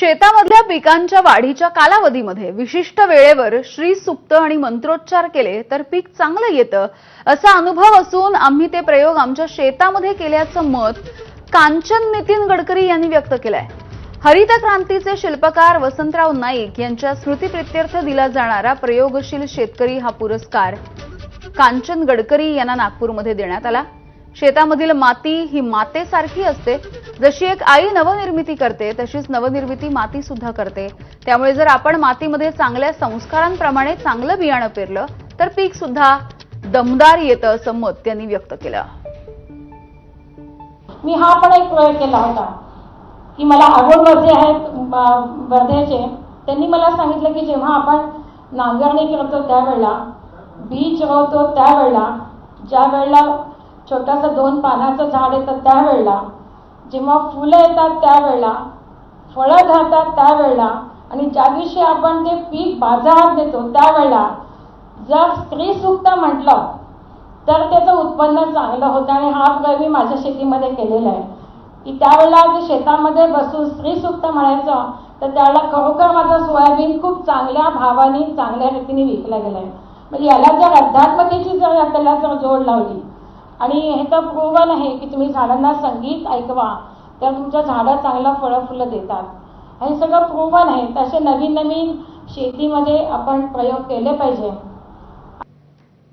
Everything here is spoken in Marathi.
शेतामधल्या पिकांच्या वाढीच्या कालावधीमध्ये विशिष्ट वेळेवर श्री सुप्त आणि मंत्रोच्चार केले तर पीक चांगलं येतं असा अनुभव असून आम्ही ते प्रयोग आमच्या शेतामध्ये केल्याचं मत कांचन नितीन गडकरी यांनी व्यक्त केलंय. हरित क्रांतीचे शिल्पकार वसंतराव नाईक यांच्या स्मृतीप्रित्यर्थ दिला जाणारा प्रयोगशील शेतकरी हा पुरस्कार कांचन गडकरी यांना नागपूरमध्ये देण्यात आला. शेतामधील माती ही मातेसारखी असते. जशी एक आई नवनिर्मिती करते तशीच नवनिर्मिती माती सुद्धा करते. त्यामुळे जर आपण मातीमध्ये चांगल्या संस्कारांप्रमाणे चांगलं बियाणं पेरलं तर पीक सुद्धा दमदार येतं असं मत त्यांनी व्यक्त केलं. मी हा पण एक प्रयोग केला होता. की मला आगोड वर्धे आहेत वर्ध्याचे त्यांनी मला सांगितलं की जेव्हा आपण नांगरणी करतो त्यावेळेला बीज रोवतो त्यावेळेला ज्या वेळेला छोटंसं दोन पानाचं झाड येतं त्यावेळेला. जेव्हा फुलं येतात त्यावेळेला फळं घालतात त्यावेळेला आणि ज्या दिवशी आपण ते पीक बाजारात देतो त्यावेळेला जर स्त्री सुक्त म्हटलं तर त्याचं उत्पन्न चांगलं होतं आणि हा प्रयोग मी माझ्या शेतीमध्ये केलेला आहे. की त्यावेळेला जे शेतामध्ये बसून स्त्री सुक्त म्हणायचं तर त्यावेळेला खरोखर माझा सोयाबीन खूप चांगल्या भावाने चांगल्या रीतीने विकला गेला आहे म्हणजे याला जर अध्यात्मतेची जर त्याला जर जोड लावली आणि हे तर प्रूव्हन आहे की तुम्ही झाडांना संगीत ऐकवा. तर तुमच्या झाडं चांगलं फळं फुलं देतात. हे सगळं प्रूव्हन आहे तसे नवीन नवीन शेतीमध्ये आपण प्रयोग केले पाहिजे.